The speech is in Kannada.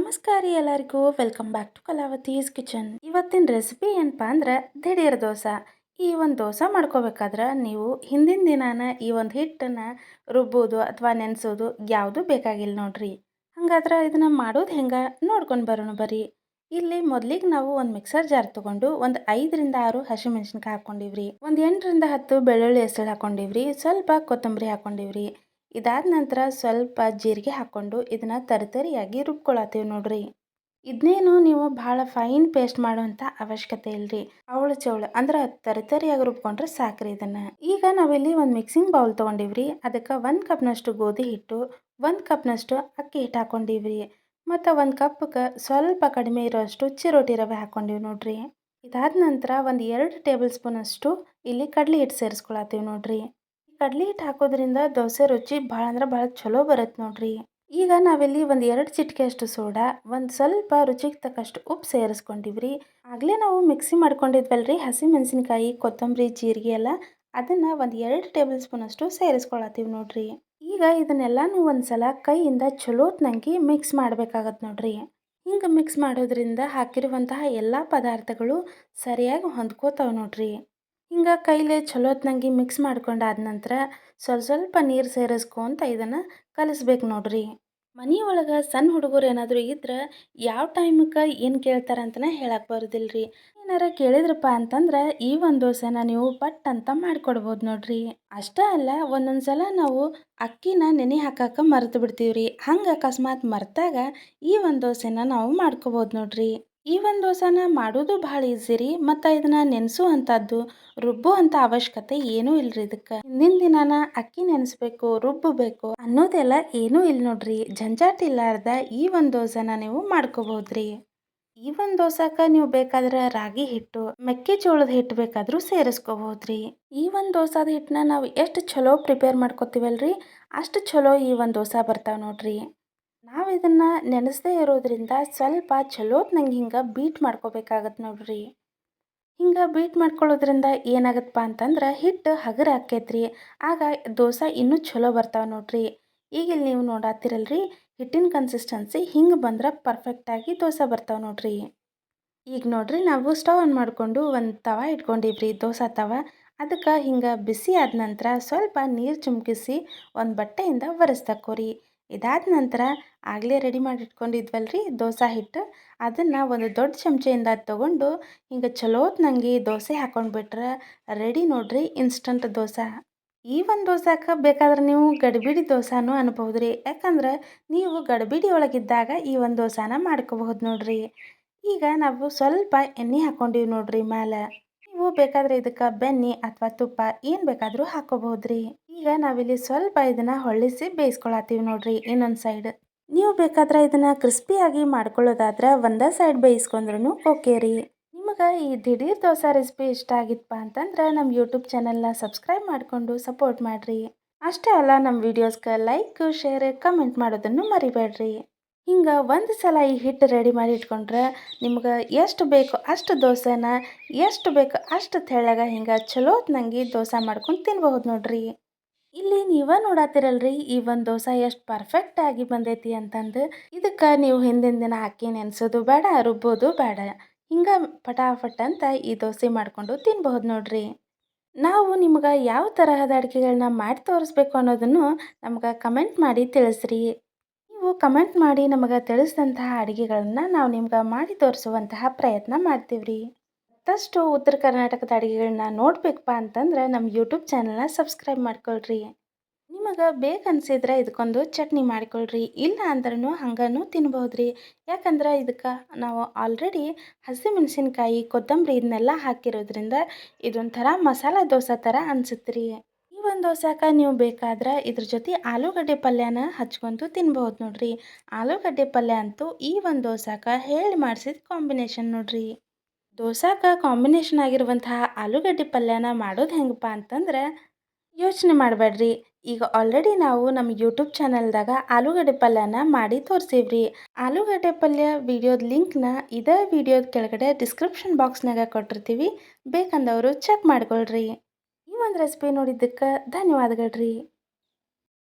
ನಮಸ್ಕಾರ ರೀ ಎಲ್ಲರಿಗೂ. Welcome back to Kalavati's kitchen ಇವತ್ತಿನ ರೆಸಿಪಿ ಏನಪ್ಪ ಅಂದ್ರೆ ದಿಢೀರ್ ದೋಸೆ. ಈ ಒಂದು ದೋಸೆ ಮಾಡ್ಕೋಬೇಕಾದ್ರೆ ನೀವು ಹಿಂದಿನ ದಿನಾನ ಈ ಒಂದು ಹಿಟ್ಟನ್ನು ರುಬ್ಬೋದು ಅಥವಾ ನೆನೆಸೋದು ಯಾವುದು ಬೇಕಾಗಿಲ್ಲ ನೋಡ್ರಿ. ಹಂಗಾದ್ರೆ ಇದನ್ನು ಮಾಡೋದು ಹೆಂಗೆ ನೋಡ್ಕೊಂಡು ಬರೋಣ ಬರ್ರಿ. ಇಲ್ಲಿ ಮೊದ್ಲಿಗೆ ನಾವು ಒಂದು ಮಿಕ್ಸರ್ ಜಾರ್ ತೊಗೊಂಡು ಒಂದು ಐದರಿಂದ ಆರು ಹಸಿಮೆಣಸಿನ್ಕಾಯಿ ಹಾಕೊಂಡಿವ್ರಿ. ಒಂದು ಎಂಟರಿಂದ ಹತ್ತು ಬೆಳ್ಳುಳ್ಳಿ ಹೆಸರು ಹಾಕೊಂಡಿವ್ರಿ. ಸ್ವಲ್ಪ ಕೊತ್ತಂಬರಿ ಹಾಕೊಂಡಿವ್ರಿ. ಇದಾದ ನಂತರ ಸ್ವಲ್ಪ ಜೀರಿಗೆ ಹಾಕ್ಕೊಂಡು ಇದನ್ನು ತರಿತರಿಯಾಗಿ ರುಬ್ಕೊಳತ್ತೀವಿ ನೋಡ್ರಿ. ಇದನ್ನೇನು ನೀವು ಭಾಳ ಫೈನ್ ಪೇಸ್ಟ್ ಮಾಡುವಂಥ ಅವಶ್ಯಕತೆ ಇಲ್ರಿ. ಅವಳು ಚೌಳು ಅಂದ್ರೆ ತರಿತರಿಯಾಗಿ ರುಬ್ಕೊಂಡ್ರೆ ಸಾಕ್ರಿ ಇದನ್ನು. ಈಗ ನಾವಿಲ್ಲಿ ಒಂದು ಮಿಕ್ಸಿಂಗ್ ಬೌಲ್ ತೊಗೊಂಡಿವ್ರಿ. ಅದಕ್ಕೆ ಒಂದು ಕಪ್ನಷ್ಟು ಗೋಧಿ ಹಿಟ್ಟು, ಒಂದು ಕಪ್ನಷ್ಟು ಅಕ್ಕಿ ಹಿಟ್ಟು ಹಾಕ್ಕೊಂಡಿವ್ರಿ ಮತ್ತು ಒಂದು ಕಪ್ಗೆ ಸ್ವಲ್ಪ ಕಡಿಮೆ ಇರೋಷ್ಟು ಚಿರೋಟಿ ರವೆ ಹಾಕ್ಕೊಂಡಿವಿ ನೋಡ್ರಿ. ಇದಾದ ನಂತರ ಒಂದು ಎರಡು ಟೇಬಲ್ ಸ್ಪೂನಷ್ಟು ಇಲ್ಲಿ ಕಡಲೆ ಹಿಟ್ಟು ಸೇರಿಸ್ಕೊಳತ್ತೀವಿ ನೋಡ್ರಿ. ಕಡ್ಲಿ ಹಿಟ್ಟು ಹಾಕೋದ್ರಿಂದ ದೋಸೆ ರುಚಿ ಭಾಳ ಅಂದ್ರೆ ಭಾಳ ಚಲೋ ಬರುತ್ತೆ ನೋಡ್ರಿ. ಈಗ ನಾವಿಲ್ಲಿ ಒಂದು ಎರಡು ಚಿಟಿಕೆ ಅಷ್ಟು ಸೋಡಾ, ಒಂದು ಸ್ವಲ್ಪ ರುಚಿಗೆ ತಕ್ಕಷ್ಟು ಉಪ್ಪು ಸೇರಿಸ್ಕೊಂಡಿವ್ರಿ. ಆಗಲೇ ನಾವು ಮಿಕ್ಸಿ ಮಾಡ್ಕೊಂಡಿದ್ವಲ್ರಿ ಹಸಿ ಮೆಣಸಿನ್ಕಾಯಿ ಕೊತ್ತಂಬರಿ, ಜೀರಿಗೆ ಎಲ್ಲ. ಅದನ್ನು ಒಂದು ಎರಡು ಟೇಬಲ್ ಸ್ಪೂನ್ ಅಷ್ಟು ಸೇರಿಸ್ಕೊಳತ್ತೀವಿ ನೋಡ್ರಿ. ಈಗ ಇದನ್ನೆಲ್ಲನೂ ಒಂದು ಸಲ ಕೈಯಿಂದ ಚಲೋತ್ನಂಗಿ ಮಿಕ್ಸ್ ಮಾಡಬೇಕಾಗತ್ತೆ ನೋಡ್ರಿ. ಹಿಂಗೆ ಮಿಕ್ಸ್ ಮಾಡೋದ್ರಿಂದ ಹಾಕಿರುವಂತಹ ಎಲ್ಲ ಪದಾರ್ಥಗಳು ಸರಿಯಾಗಿ ಹೊಂದ್ಕೋತಾವೆ ನೋಡ್ರಿ. ಹಿಂಗೆ ಕೈಲೇ ಚಲೋತ್ನಂಗೆ ಮಿಕ್ಸ್ ಮಾಡ್ಕೊಂಡಾದ ನಂತರ ಸ್ವಲ್ಪ ಸ್ವಲ್ಪ ನೀರು ಸೇರಿಸ್ಕೊಂತ ಇದನ್ನು ಕಲಿಸ್ಬೇಕು ನೋಡ್ರಿ. ಒಳಗೆ ಸಣ್ಣ ಹುಡುಗರು ಏನಾದರೂ ಇದ್ರೆ ಯಾವ ಟೈಮಕ್ಕೆ ಏನು ಕೇಳ್ತಾರೆ ಅಂತ ಹೇಳಕ್ಕೆ ಬರೋದಿಲ್ಲ ರೀ ಏನಾರ ಕೇಳಿದ್ರಪ್ಪ ಅಂತಂದ್ರೆ ಈ ಒಂದು ದೋಸೆನ ನೀವು ಪಟ್ ಅಂತ ಮಾಡ್ಕೊಡ್ಬೋದು ನೋಡ್ರಿ. ಅಷ್ಟೇ ಅಲ್ಲ ಒಂದೊಂದು ಸಲ ನಾವು ಅಕ್ಕಿನ ನೆನೆ ಹಾಕಕ್ಕೆ ಮರೆತು ಬಿಡ್ತೀವಿ ರೀ ಹಂಗೆ ಅಕಸ್ಮಾತ್ ಮರೆತಾಗ ಈ ಒಂದು ದೋಸೆನ ನಾವು ಮಾಡ್ಕೋಬೋದು ನೋಡ್ರಿ. ಈ ಒಂದು ದೋಸೆನ ಮಾಡೋದು ಭಾಳ ಈಸಿ ರೀ, ಮತ್ತು ಇದನ್ನ ನೆನೆಸುವಂಥದ್ದು ರುಬ್ಬುವಂಥ ಅವಶ್ಯಕತೆ ಏನೂ ಇಲ್ರಿ ಇದಕ್ಕೆ. ಹಿಂದಿನ ದಿನಾನ ಅಕ್ಕಿ ನೆನೆಸ್ಬೇಕು, ರುಬ್ಬಬೇಕು ಅನ್ನೋದೆಲ್ಲ ಏನೂ ಇಲ್ಲ ನೋಡ್ರಿ, ಜಂಜಾಟ ಇಲ್ಲಾರ್ದ ಈ ಒಂದು ದೋಸೆನ ನೀವು ಮಾಡ್ಕೋಬಹುದ್ರಿ ಈ ಒಂದು ದೋಸಾಕ ನೀವು ಬೇಕಾದ್ರೆ ರಾಗಿ ಹಿಟ್ಟು ಮೆಕ್ಕೆಜೋಳದ ಹಿಟ್ಟು ಬೇಕಾದರೂ ಸೇರಿಸ್ಕೋಬಹುದ್ರಿ ಈ ಒಂದು ದೋಸಾದ ಹಿಟ್ಟನ್ನ ನಾವು ಎಷ್ಟು ಚಲೋ ಪ್ರಿಪೇರ್ ಮಾಡ್ಕೋತೀವಲ್ರಿ, ಅಷ್ಟು ಚಲೋ ಈ ಒಂದು ದೋಸೆ ಬರ್ತಾವೆ ನೋಡ್ರಿ. ನಾವು ಇದನ್ನು ನೆನೆಸದೇ ಇರೋದ್ರಿಂದ ಸ್ವಲ್ಪ ಚಲೋತ್ನಂಗೆ ಹಿಂಗೆ ಬೀಟ್ ಮಾಡ್ಕೋಬೇಕಾಗತ್ತೆ ನೋಡ್ರಿ. ಹಿಂಗೆ ಬೀಟ್ ಮಾಡ್ಕೊಳ್ಳೋದ್ರಿಂದ ಏನಾಗತ್ತಪ್ಪ ಅಂತಂದ್ರೆ ಹಿಟ್ಟು ಹಗರ ಆಕೈತ್ರಿ ಆಗ ದೋಸೆ ಇನ್ನೂ ಚಲೋ ಬರ್ತಾವೆ ನೋಡ್ರಿ. ಈಗ ಇಲ್ಲಿ ನೀವು ನೋಡಾತಿರಲ್ರಿ, ಹಿಟ್ಟಿನ ಕನ್ಸಿಸ್ಟೆನ್ಸಿ ಹಿಂಗೆ ಬಂದ್ರೆ ಪರ್ಫೆಕ್ಟಾಗಿ ದೋಸೆ ಬರ್ತಾವೆ ನೋಡ್ರಿ. ಈಗ ನೋಡ್ರಿ ನಾವು ಸ್ಟವ್ ಆನ್ ಮಾಡಿಕೊಂಡು ಒಂದು ತವ ಇಟ್ಕೊಂಡಿವ್ರಿ, ದೋಸೆ ತವ. ಅದಕ್ಕೆ ಹಿಂಗೆ ಬಿಸಿ ಆದ ನಂತರ ಸ್ವಲ್ಪ ನೀರು ಚುಮುಕಿಸಿ ಒಂದು ಬಟ್ಟೆಯಿಂದ ಒರೆಸ್ತಕ್ಕೋರಿ ಇದಾದ ನಂತರ ಆಗಲೇ ರೆಡಿ ಮಾಡಿ ಇಟ್ಕೊಂಡಿದ್ವಲ್ರಿ ದೋಸೆ ಹಿಟ್ಟು. ಅದನ್ನು ಒಂದು ದೊಡ್ಡ ಚಮಚೆಯಿಂದ ತೊಗೊಂಡು ಹಿಂಗೆ ಚಲೋತ್ನಂಗೆ ದೋಸೆ ಹಾಕೊಂಡ್ಬಿಟ್ರೆ ರೆಡಿ ನೋಡ್ರಿ ಇನ್ಸ್ಟಂಟ್ ದೋಸೆ. ಈ ಒಂದು ದೋಸಾಕ ಬೇಕಾದ್ರೆ ನೀವು ಗಡಿಬಿಡಿ ದೋಸಾನು ಅನ್ಬೋದು ರೀ ಯಾಕಂದ್ರೆ ನೀವು ಗಡಿಬಿಡಿ ಒಳಗಿದ್ದಾಗ ಈ ಒಂದು ದೋಸೆನ ಮಾಡ್ಕೋಬಹುದು ನೋಡ್ರಿ. ಈಗ ನಾವು ಸ್ವಲ್ಪ ಎಣ್ಣೆ ಹಾಕ್ಕೊಂಡೀವಿ ನೋಡ್ರಿ ಮೇಲೆ ನೀವು ಬೇಕಾದ್ರೆ ಇದಕ್ಕೆ ಬೆನ್ನಿ ಅಥವಾ ತುಪ್ಪ ಏನು ಬೇಕಾದರೂ ಹಾಕೋಬಹುದ್ರಿ. ಈಗ ನಾವಿಲ್ಲಿ ಸ್ವಲ್ಪ ಇದನ್ನ ಹೊಳ್ಳಿಸಿ ಬೇಯಿಸ್ಕೊಳತ್ತೀವಿ ನೋಡ್ರಿ ಇನ್ನೊಂದು ಸೈಡ್ ನೀವು ಬೇಕಾದ್ರೆ ಇದನ್ನ ಕ್ರಿಸ್ಪಿಯಾಗಿ ಮಾಡ್ಕೊಳ್ಳೋದಾದ್ರೆ ಒಂದೇ ಸೈಡ್ ಬೇಯಿಸ್ಕೊಂಡ್ರು ಓಕೆ ರೀ. ನಿಮಗೆ ಈ ದಿಢೀರ್ ದೋಸೆ ರೆಸಿಪಿ ಇಷ್ಟ ಆಗಿತ್ತಪ್ಪ ಅಂತಂದ್ರೆ ನಮ್ಮ ಯೂಟ್ಯೂಬ್ ಚಾನಲ್ನ ಸಬ್ಸ್ಕ್ರೈಬ್ ಮಾಡಿಕೊಂಡು ಸಪೋರ್ಟ್ ಮಾಡಿರಿ. ಅಷ್ಟೇ ಅಲ್ಲ ನಮ್ಮ ವೀಡಿಯೋಸ್ಗೆ ಲೈಕ್ ಶೇರ್ ಕಮೆಂಟ್ ಮಾಡೋದನ್ನು ಮರಿಬೇಡ್ರಿ. ಹಿಂಗೆ ಒಂದು ಸಲ ಈ ಹಿಟ್ಟು ರೆಡಿ ಮಾಡಿ ಇಟ್ಕೊಂಡ್ರೆ ನಿಮ್ಗೆ ಎಷ್ಟು ಬೇಕು ಅಷ್ಟು ದೋಸೆನ, ಎಷ್ಟು ಬೇಕು ಅಷ್ಟು ತೆಳ್ಳಗ ಹಿಂಗೆ ಚಲೋತ್ನಂಗೆ ದೋಸೆ ಮಾಡ್ಕೊಂಡು ತಿನ್ಬಹುದು ನೋಡ್ರಿ. ಇಲ್ಲಿ ನೀವ ನೋಡತ್ತಿರಲ್ರಿ ಈ ಒಂದು ದೋಸೆ ಎಷ್ಟು ಪರ್ಫೆಕ್ಟಾಗಿ ಬಂದೈತಿ ಅಂತಂದು. ಇದಕ್ಕೆ ನೀವು ಹಿಂದಿನ ದಿನ ಹಾಕಿ ನೆನೆಸೋದು ಬೇಡ, ರುಬ್ಬೋದು ಬೇಡ. ಹಿಂಗೆ ಪಟಾಫಟ್ ಅಂತ ಈ ದೋಸೆ ಮಾಡಿಕೊಂಡು ತಿನ್ಬಹುದು ನೋಡ್ರಿ. ನಾವು ನಿಮ್ಗೆ ಯಾವ ತರಹದ ಅಡುಗೆಗಳನ್ನ ಮಾಡಿ ತೋರಿಸ್ಬೇಕು ಅನ್ನೋದನ್ನು ನಮ್ಗೆ ಕಮೆಂಟ್ ಮಾಡಿ ತಿಳಿಸ್ರಿ. ನೀವು ಕಮೆಂಟ್ ಮಾಡಿ ನಮಗೆ ತಿಳಿಸಿದಂತಹ ಅಡುಗೆಗಳನ್ನು ನಾವು ನಿಮ್ಗೆ ಮಾಡಿ ತೋರಿಸುವಂತಹ ಪ್ರಯತ್ನ ಮಾಡ್ತೀವಿ ರೀ ಮತ್ತಷ್ಟು ಉತ್ತರ ಕರ್ನಾಟಕದ ಅಡುಗೆಗಳನ್ನ ನೋಡಬೇಕಪ್ಪ ಅಂತಂದ್ರೆ ನಮ್ಮ ಯೂಟ್ಯೂಬ್ ಚಾನಲ್ನ ಸಬ್ಸ್ಕ್ರೈಬ್ ಮಾಡ್ಕೊಳ್ರಿ. ನಿಮಗೆ ಬೇಕನ್ಸಿದ್ರೆ ಇದಕ್ಕೊಂದು ಚಟ್ನಿ ಮಾಡಿಕೊಳ್ರಿ, ಇಲ್ಲ ಅಂದ್ರೂ ಹಂಗನೂ ತಿನ್ಬೋದ್ರಿ ಯಾಕಂದ್ರೆ ಇದಕ್ಕೆ ನಾವು ಆಲ್ರೆಡಿ ಹಸಿಮೆಣಸಿನ್ಕಾಯಿ, ಕೊತ್ತಂಬರಿ ಇದನ್ನೆಲ್ಲ ಹಾಕಿರೋದ್ರಿಂದ ಇದೊಂಥರ ಮಸಾಲೆ ದೋಸೆ ಥರ ಅನ್ಸುತ್ತೆ ರೀ ಒಂದು ದೋಸಾಕ ನೀವು ಬೇಕಾದ್ರೆ ಇದ್ರ ಜೊತೆ ಆಲೂಗಡ್ಡೆ ಪಲ್ಯನ ಹಚ್ಕೊಂತು ತಿನ್ಬಹುದು ನೋಡ್ರಿ. ಆಲೂಗಡ್ಡೆ ಪಲ್ಯ ಅಂತೂ ಈ ಒಂದು ದೋಸಾಕ ಹೇಳಿ ಮಾಡಿಸಿದ ಕಾಂಬಿನೇಷನ್ ನೋಡ್ರಿ. ದೋಸಾಕ ಕಾಂಬಿನೇಷನ್ ಆಗಿರುವಂತಹ ಆಲೂಗಡ್ಡೆ ಪಲ್ಯನ ಮಾಡೋದು ಹೆಂಗಪ್ಪ ಅಂತಂದ್ರೆ ಯೋಚನೆ ಮಾಡಬೇಡ್ರಿ. ಈಗ ಆಲ್ರೆಡಿ ನಾವು ನಮ್ಮ ಯೂಟ್ಯೂಬ್ ಚಾನಲ್ದಾಗ ಆಲೂಗಡ್ಡೆ ಪಲ್ಯನ ಮಾಡಿ ತೋರಿಸಿವ್ರಿ. ಆಲೂಗಡ್ಡೆ ಪಲ್ಯ ವಿಡಿಯೋದ ಲಿಂಕ್ನ ಇದೇ ವಿಡಿಯೋದ ಕೆಳಗಡೆ ಡಿಸ್ಕ್ರಿಪ್ಷನ್ ಬಾಕ್ಸ್ನಾಗ ಕೊಟ್ಟಿರ್ತೀವಿ. ಬೇಕಂದವರು ಚೆಕ್ ಮಾಡ್ಕೊಳ್ರಿ. ಒಂದು ರೆಸಿಪಿ ನೋಡಿದ್ದಕ್ಕೆ ಧನ್ಯವಾದಗಳು ರೀ.